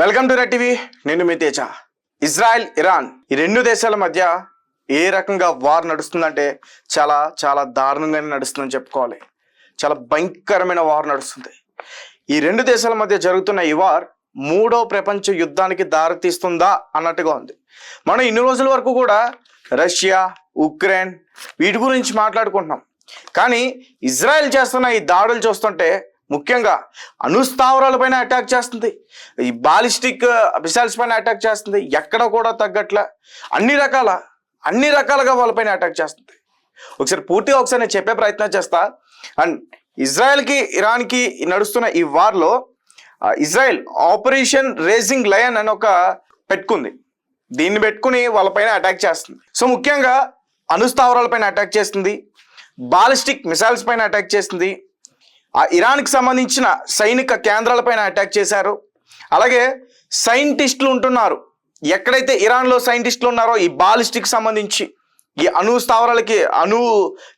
Welcome to red TV. నేను మీ Teja. Israel Iran ఈ రెండు దేశాల మధ్య ఏ రకంగా వార్ నడుస్తుందంటే చాలా చాలా దారుణంగానే నడుస్తుందని చెప్పుకోవాలి. చాలా భయంకరమైన వార్ నడుస్తుంది. ఈ రెండు దేశాల మధ్య జరుగుతున్న ఈ వార్ మూడో ప్రపంచ యుద్ధానికి దారితీస్తుందా అన్నట్టుగా ఉంది. మనం ఇన్ని రోజుల వరకు కూడా రష్యా ఉక్రెయిన్ వీటి గురించి మాట్లాడుకుంటున్నాం. కానీ ఇజ్రాయెల్ చేస్తున్న ఈ దాడులు చూస్తుంటే ముఖ్యంగా అణుస్థావరాలపైన అటాక్ చేస్తుంది. ఈ బాలిస్టిక్ మిసైల్స్ uh, పైన అటాక్ చేస్తుంది. ఎక్కడ కూడా తగ్గట్ల. అన్ని రకాల అన్ని రకాలుగా వాళ్ళపైన అటాక్ చేస్తుంది. ఒకసారి పూర్తిగా ఒకసారి నేను చెప్పే ప్రయత్నం చేస్తా. అండ్ ఇజ్రాయెల్కి ఇరాన్కి నడుస్తున్న ఈ వార్లో uh, Israel operation raging lion అని ఒక పెట్టుకుంది. దీన్ని పెట్టుకుని వాళ్ళపైన అటాక్ చేస్తుంది. సో ముఖ్యంగా అణుస్థావరాలపైన అటాక్ చేస్తుంది. బాలిస్టిక్ మిసైల్స్ పైన అటాక్ చేస్తుంది. ఆ ఇరాన్కి సంబంధించిన సైనిక కేంద్రాలపైన అటాక్ చేశారు. అలాగే సైంటిస్టులు ఉంటున్నారు. ఎక్కడైతే ఇరాన్లో సైంటిస్టులు ఉన్నారో ఈ బాలిస్టిక్ సంబంధించి ఈ అణు స్థావరాలకి అణు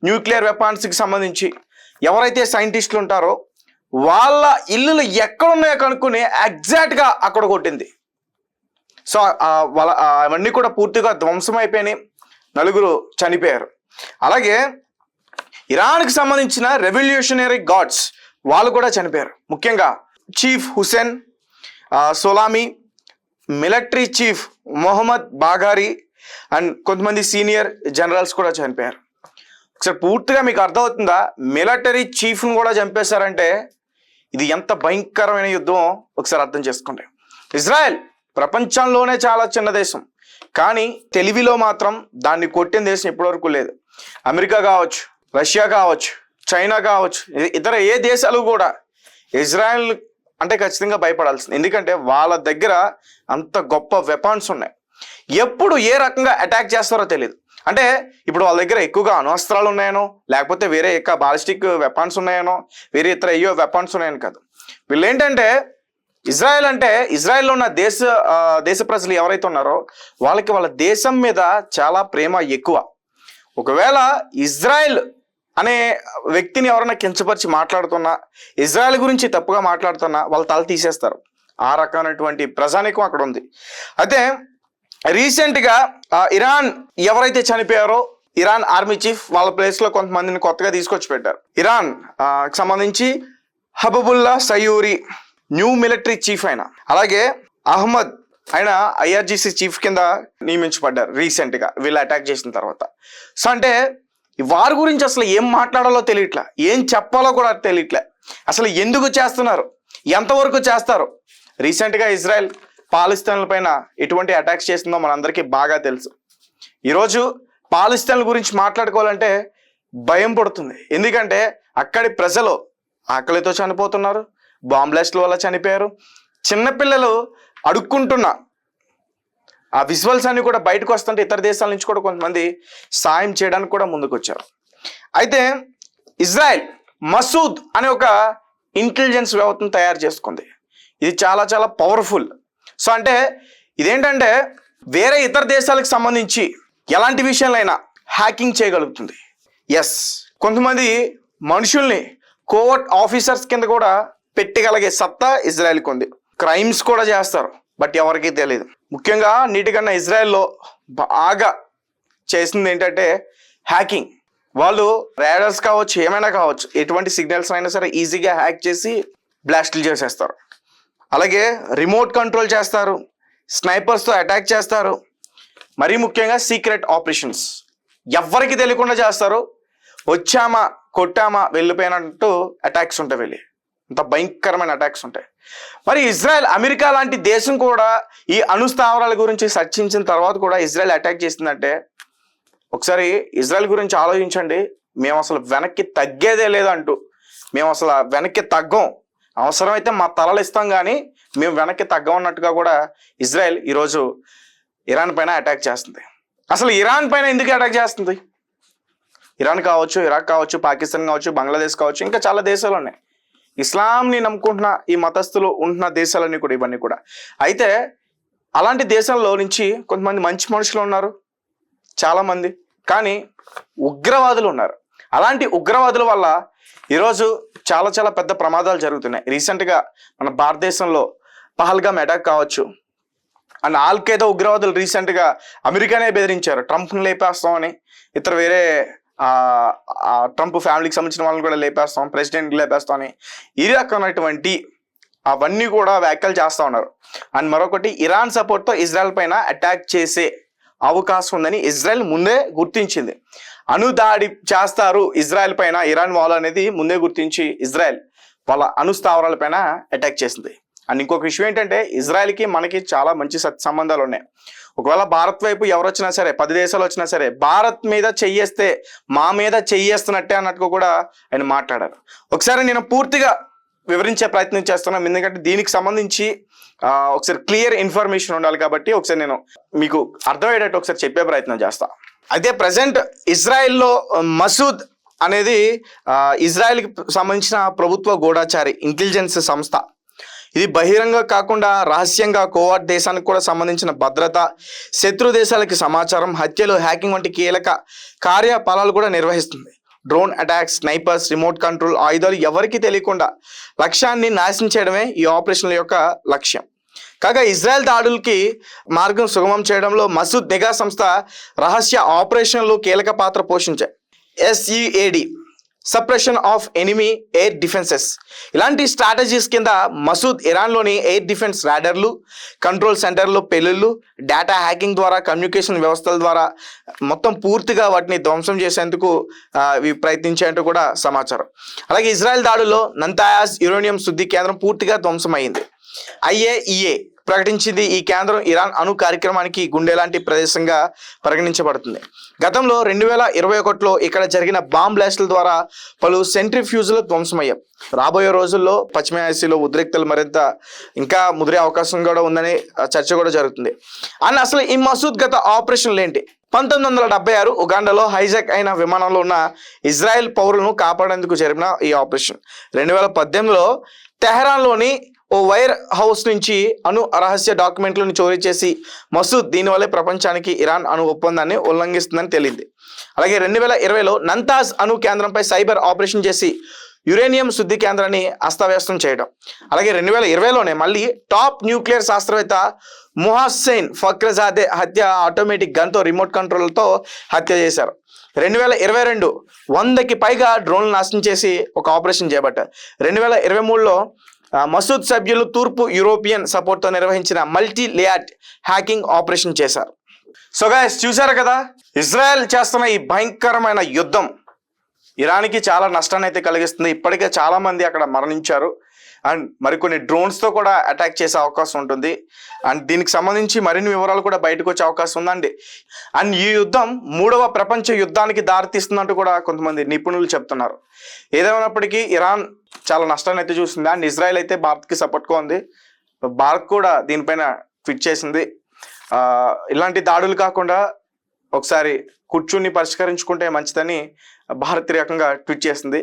న్యూక్లియర్ వెపన్స్కి సంబంధించి ఎవరైతే సైంటిస్టులు ఉంటారో వాళ్ళ ఇల్లులు ఎక్కడున్నాయో కనుక్కుని ఎగ్జాక్ట్గా అక్కడ కొట్టింది. సో వాళ్ళ అవన్నీ కూడా పూర్తిగా ధ్వంసం అయిపోయినాయి నలుగురు చనిపోయారు. అలాగే ఇరాన్కి సంబంధించిన రెవల్యూషనరీ గాడ్స్ వాళ్ళు కూడా చనిపోయారు. ముఖ్యంగా chief Hossein Salami Salami military chief Mohammad Bagheri and కొంతమంది సీనియర్ జనరల్స్ కూడా చనిపోయారు. ఒకసారి పూర్తిగా మీకు అర్థమవుతుందా? మిలిటరీ చీఫ్ను కూడా చంపేశారంటే ఇది ఎంత భయంకరమైన యుద్ధం ఒకసారి అర్థం చేసుకోండి. ఇజ్రాయెల్ ప్రపంచంలోనే చాలా చిన్న దేశం. కానీ తెలివిలో మాత్రం దాన్ని కొట్టిన దేశం ఇప్పటివరకు లేదు. అమెరికా కావచ్చు రష్యా కావచ్చు చైనా కావచ్చు ఇతర ఏ దేశాలు కూడా ఇజ్రాయెల్ అంటే ఖచ్చితంగా భయపడాల్సింది. ఎందుకంటే వాళ్ళ దగ్గర అంత గొప్ప వెపన్స్ ఉన్నాయి. ఎప్పుడు ఏ రకంగా అటాక్ చేస్తారో తెలియదు అంటే ఇప్పుడు వాళ్ళ దగ్గర ఎక్కువగా అణ్వస్త్రాలు ఉన్నాయనో లేకపోతే వేరే ఎక్కువ బాలిస్టిక్ వెపన్స్ ఉన్నాయనో వేరే ఇతర అయ్యో వెపన్స్ ఉన్నాయని కాదు. వీళ్ళు ఏంటంటే ఇజ్రాయెల్ అంటే ఇజ్రాయెల్లో ఉన్న దేశ దేశ ప్రజలు ఎవరైతే ఉన్నారో వాళ్ళకి వాళ్ళ దేశం మీద చాలా ప్రేమ ఎక్కువ. ఒకవేళ ఇజ్రాయెల్ అనే వ్యక్తిని ఎవరైనా కించపరిచి మాట్లాడుతున్నా ఇజ్రాయెల్ గురించి తప్పుగా మాట్లాడుతున్నా వాళ్ళు తల తీసేస్తారు. ఆ రకమైనటువంటి ప్రజానికం అక్కడ ఉంది. అయితే రీసెంట్గా ఇరాన్ ఎవరైతే చనిపోయారో ఇరాన్ ఆర్మీ చీఫ్ వాళ్ళ ప్లేస్లో కొంతమందిని కొత్తగా తీసుకొచ్చి పెట్టారు. ఇరాన్ సంబంధించి Habibollah Sayyari new military chief అయిన. అలాగే అహ్మద్ ఆయన ఐఆర్జీసీ చీఫ్ కింద నియమించబడ్డారు రీసెంట్గా వీళ్ళు అటాక్ చేసిన తర్వాత. సో అంటే వారి గురించి అసలు ఏం మాట్లాడాలో తెలియట్లే ఏం చెప్పాలో కూడా తెలియట్లే. అసలు ఎందుకు చేస్తున్నారు? ఎంతవరకు చేస్తారు? రీసెంట్గా ఇజ్రాయెల్ పాలిస్తాన్ల పైన ఎటువంటి అటాక్స్ చేస్తుందో మనందరికీ బాగా తెలుసు. ఈరోజు పాలిస్తాన్ల గురించి మాట్లాడుకోవాలంటే భయం పడుతుంది. ఎందుకంటే అక్కడి ప్రజలు ఆకలితో చనిపోతున్నారు బాంబ్లాస్ట్ల వల్ల చనిపోయారు. చిన్నపిల్లలు అడుక్కుంటున్న ఆ విజువల్స్ అన్ని కూడా బయటకు వస్తుంటే ఇతర దేశాల నుంచి కూడా కొంతమంది సాయం చేయడానికి కూడా ముందుకు వచ్చారు అయితే ఇజ్రాయెల్ మసూద్ అనే ఒక ఇంటెలిజెన్స్ వ్యవస్థను తయారు చేసుకుంది. ఇది చాలా చాలా పవర్ఫుల్ సో అంటే ఇదేంటంటే వేరే ఇతర దేశాలకు సంబంధించి ఎలాంటి విషయాలైనా హ్యాకింగ్ చేయగలుగుతుంది. ఎస్ కొంతమంది మనుషుల్ని కోవర్ట్ ఆఫీసర్స్ కింద కూడా పెట్టగలిగే సత్తా ఇజ్రాయెల్కి ఉంది. క్రైమ్స్ కూడా చేస్తారు. బట్ ఎవరికీ తెలియదు ముఖ్యంగా నీటికన్నా ఇజ్రాయెల్లో బాగా చేసింది ఏంటంటే హ్యాకింగ్ వాళ్ళు రేడర్స్ కావచ్చు ఏమైనా కావచ్చు ఎటువంటి సిగ్నల్స్ అయినా సరే ఈజీగా హ్యాక్ చేసి బ్లాస్ట్లు చేసేస్తారు. అలాగే రిమోట్ కంట్రోల్ చేస్తారు స్నైపర్స్తో అటాక్ చేస్తారు. మరీ ముఖ్యంగా సీక్రెట్ ఆపరేషన్స్. ఎవ్వరికి తెలియకుండా చేస్తారు. వచ్చామా కొట్టామా వెళ్ళిపోయినట్టు అటాక్స్ ఉంటాయి వెళ్ళి అంత భయంకరమైన అటాక్స్ ఉంటాయి. మరి ఇజ్రాయెల్ అమెరికా లాంటి దేశం కూడా ఈ అణుస్థావరాల గురించి చర్చించిన తర్వాత కూడా ఇజ్రాయెల్ అటాక్ చేసిందంటే ఒకసారి ఇజ్రాయెల్ గురించి ఆలోచించండి. మేము అసలు వెనక్కి తగ్గేదే లేదంటూ. మేము అసలు వెనక్కి తగ్గం. అవసరమైతే మా తలలు ఇస్తాం కానీ మేము వెనక్కి తగ్గమన్నట్టుగా కూడా ఇజ్రాయెల్ ఈరోజు ఇరాన్ పైన అటాక్ చేస్తుంది. అసలు ఇరాన్ పైన ఎందుకు అటాక్ చేస్తుంది? ఇరాన్ కావచ్చు ఇరాక్ కావచ్చు పాకిస్తాన్ కావచ్చు బంగ్లాదేశ్ కావచ్చు ఇంకా చాలా దేశాలు ఉన్నాయి. ఇస్లాంని నమ్ముకుంటున్న ఈ మతస్థులు ఉంటున్న దేశాలన్నీ కూడా ఇవన్నీ కూడా. అయితే అలాంటి దేశాల్లో నుంచి కొంతమంది మంచి మనుషులు ఉన్నారు చాలామంది. కానీ ఉగ్రవాదులు ఉన్నారు. అలాంటి ఉగ్రవాదుల వల్ల ఈరోజు చాలా చాలా పెద్ద ప్రమాదాలు జరుగుతున్నాయి. రీసెంట్గా మన భారతదేశంలో పహల్గామ్ అటాక్ కావచ్చు. అండ్ ఆల్ఖైదా ఉగ్రవాదులు రీసెంట్గా అమెరికానే బెదిరించారు. ట్రంప్ని లేపేస్తామని. ఇతర వేరే ట్రంప్ ఫ్యామిలీకి సంబంధించిన వాళ్ళని కూడా లేపేస్తాం ప్రెసిడెంట్ లేపేస్తాం అని. ఇరాక్ అన్నటువంటి అవన్నీ కూడా వ్యాఖ్యలు చేస్తూ ఉన్నారు. అండ్ మరొకటి ఇరాన్ సపోర్ట్తో ఇజ్రాయెల్ పైన అటాక్ చేసే అవకాశం ఉందని ఇజ్రాయెల్ ముందే గుర్తించింది. అణుదాడి చేస్తారు ఇజ్రాయెల్ పైన ఇరాన్ వాళ్ళు అనేది ముందే గుర్తించి ఇజ్రాయెల్ వాళ్ళ అణుస్థావరాల పైన అటాక్ చేసింది. అండ్ ఇంకొక విషయం ఏంటంటే ఇజ్రాయెల్కి మనకి చాలా మంచి సంబంధాలు ఉన్నాయి. ఒకవేళ భారత్ వైపు ఎవరు వచ్చినా సరే పది దేశాలు వచ్చినా సరే భారత్ మీద చెయ్యేస్తే మా మీద చెయ్యేస్తున్నట్టే అన్నట్టుగా కూడా ఆయన మాట్లాడారు. ఒకసారి నేను పూర్తిగా వివరించే ప్రయత్నం చేస్తున్నాను ఎందుకంటే దీనికి సంబంధించి ఒకసారి క్లియర్ ఇన్ఫర్మేషన్ ఉండాలి కాబట్టి ఒకసారి నేను మీకు అర్థమయ్యేటట్టు ఒకసారి చెప్పే ప్రయత్నం చేస్తా. అయితే ప్రజెంట్ ఇజ్రాయెల్లో మసూద్ అనేది ఇజ్రాయెల్కి సంబంధించిన ప్రభుత్వ గూఢాచారి ఇంటెలిజెన్స్ సంస్థ. ఇది బహిరంగ కాకుండా రహస్యంగా కోవాట్ దేశానికి కూడా సంబంధించిన భద్రత శత్రు దేశాలకి సమాచారం హత్యలు హ్యాకింగ్ వంటి కీలక కార్యపాలాలు కూడా నిర్వహిస్తుంది. Drone attacks snipers remote control ఆయుధాలు ఎవరికీ తెలియకుండా లక్ష్యాన్ని నాశనం చేయడమే ఈ ఆపరేషన్ల యొక్క లక్ష్యం. కాగా ఇజ్రాయెల్ దాడులకి మార్గం సుగమం చేయడంలో మసూద్ నిఘా సంస్థ రహస్య ఆపరేషన్లు కీలక పాత్ర పోషించాయి. SEAD suppression of enemy air defences ఇలాంటి స్ట్రాటజీస్ కింద మసూద్ ఇరాన్లోని ఎయిర్ డిఫెన్స్ రాడర్లు కంట్రోల్ సెంటర్లు పెళ్ళిళ్ళు డేటా హ్యాకింగ్ ద్వారా కమ్యూనికేషన్ వ్యవస్థల ద్వారా మొత్తం పూర్తిగా వాటిని ధ్వంసం చేసేందుకు ఆ, ఇవి ప్రయత్నించేందుకు కూడా సమాచారం. అలాగే ఇజ్రాయెల్ దాడుల్లో నంతాయాజ్ యురేనియం శుద్ధి కేంద్రం పూర్తిగా ధ్వంసమైంది. ఐఏఈఏ ప్రకటించింది ఈ కేంద్రం ఇరాన్ అణు కార్యక్రమానికి గుండె లాంటి ప్రదేశంగా పరిగణించబడుతుంది. గతంలో రెండు వేల ఇరవై ఒకటిలో ఇక్కడ జరిగిన బాంబ్ బ్లాస్టుల ద్వారా పలు సెంట్రిఫ్యూజులు ధ్వంసమయ్యాయి. రాబోయే రోజుల్లో పశ్చిమ ఆసియాలో ఉద్రిక్తలు మరింత ఇంకా ముదిరే అవకాశం కూడా ఉందని చర్చ కూడా జరుగుతుంది. అండ్ అసలు ఈ మసూద్ గత ఆపరేషన్లు ఏంటి? పంతొమ్మిది వందల డెబ్బై ఆరు ఉగాండాలో హైజాక్ అయిన విమానంలో ఉన్న ఇజ్రాయెల్ పౌరులను కాపాడేందుకు జరిపిన ఈ ఆపరేషన్. రెండు వేల పద్దెనిమిదిలో తెహరాన్లోని ఓ వైర్ హౌస్ నుంచి అణు రహస్య డాక్యుమెంట్లను చోరీ చేసి మసూద్ దీనివల్లే ప్రపంచానికి ఇరాన్ అణు ఒప్పందాన్ని ఉల్లంఘిస్తుందని తేలింది. అలాగే రెండు వేల ఇరవైలో నంతాజ్ అణు కేంద్రంపై సైబర్ ఆపరేషన్ చేసి యురేనియం శుద్ధి కేంద్రాన్ని అస్తవ్యస్తం చేయడం. అలాగే రెండు వేల ఇరవైలోనే మళ్ళీ టాప్ న్యూక్లియర్ శాస్త్రవేత్త ముహాస్సైన్ ఫక్రజాదే హత్య ఆటోమేటిక్ గన్తో రిమోట్ కంట్రోల్తో హత్య చేశారు. రెండు వేల ఇరవై రెండు వందకి పైగా డ్రోన్లు నాశనం చేసి ఒక ఆపరేషన్ చేపట్టారు. రెండు వేల ఇరవై మూడులో మసూద్ సభ్యులు తూర్పు యూరోపియన్ సపోర్ట్తో నిర్వహించిన మల్టీ లేయర్డ్ హ్యాకింగ్ ఆపరేషన్ చేశారు. సో గాయస్ చూసారు కదా? ఇజ్రాయెల్ చేస్తున్న ఈ భయంకరమైన యుద్ధం ఇరాన్కి చాలా నష్టాన్ని అయితే కలిగిస్తుంది. ఇప్పటికే చాలామంది అక్కడ మరణించారు. అండ్ మరికొన్ని డ్రోన్స్తో కూడా అటాక్ చేసే అవకాశం ఉంటుంది. అండ్ దీనికి సంబంధించి మరిన్ని వివరాలు కూడా బయటకు వచ్చే అవకాశం ఉందండి. అండ్ ఈ యుద్ధం మూడవ ప్రపంచ యుద్ధానికి దారితీస్తుందంటూ కూడా కొంతమంది నిపుణులు చెప్తున్నారు. ఏదేమైనప్పటికీ ఇరాన్ చాలా నష్టాన్ని అయితే చూస్తుంది అండ్ ఇజ్రాయెల్ అయితే భారత్కి సపోర్ట్గా ఉంది. భారత్ కూడా దీనిపైన ఫిట్ చేసింది. ఇలాంటి దాడులు కాకుండా ఒకసారి కూర్చుని పరిష్కరించుకుంటే మంచిదని భారత్ రకంగా ట్వీట్ చేసింది.